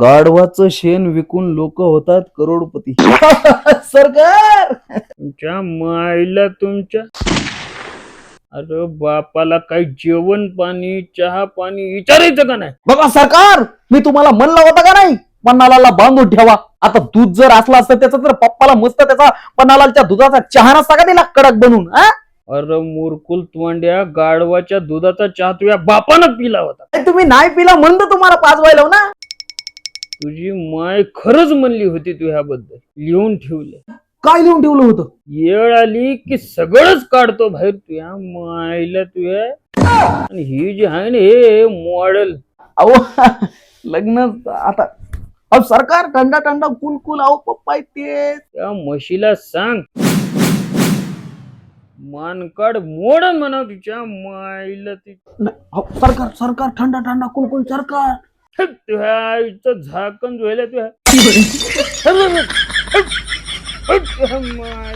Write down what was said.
गाढवाचं शेण विकून लोक होतात करोडपती. सरकार! तुमच्या माईला तुमच्या अरे बापाला काही जेवण पाणी चहा पाणी विचारायचं का नाही? बघा सरकार मी तुम्हाला म्हणलं होतं का नाही? पन्नालाला बांधून ठेवा. आता दूध जर असलं असतं त्याचं तर पप्पाला मस्त त्याचा पन्नालालच्या दुधाचा चहा नसता का दिला कडक बनवून हा? अरे मुरकुल तोंड्या गाढवाच्या दुधाचा चहा तुझ्या बापानं पिला होता. अरे तुम्ही नाही पिला म्हणून तर तुम्हाला पाजवायला ना. तुझी माय खरंच म्हणली होती तू ह्याबद्दल. लिहून ठेवलं. काय लिहून ठेवलं होतं? येळ आली की सगळंच काढतो बाहेर तुझ्या मायला तुझ्या आणि ही जी आहे ना हे मॉडेल अहो लग्न आता अहो सरकार टंडा टंडा कुल कुल अहो पप्पा ते त्या म्हशीला सांग. मानकाड मोड म्हणा तिच्या मायला ती. अहो, सरकार सरकार थंडा थंडा कुल कुल सरकार. आईचं झाकण धुवायला माय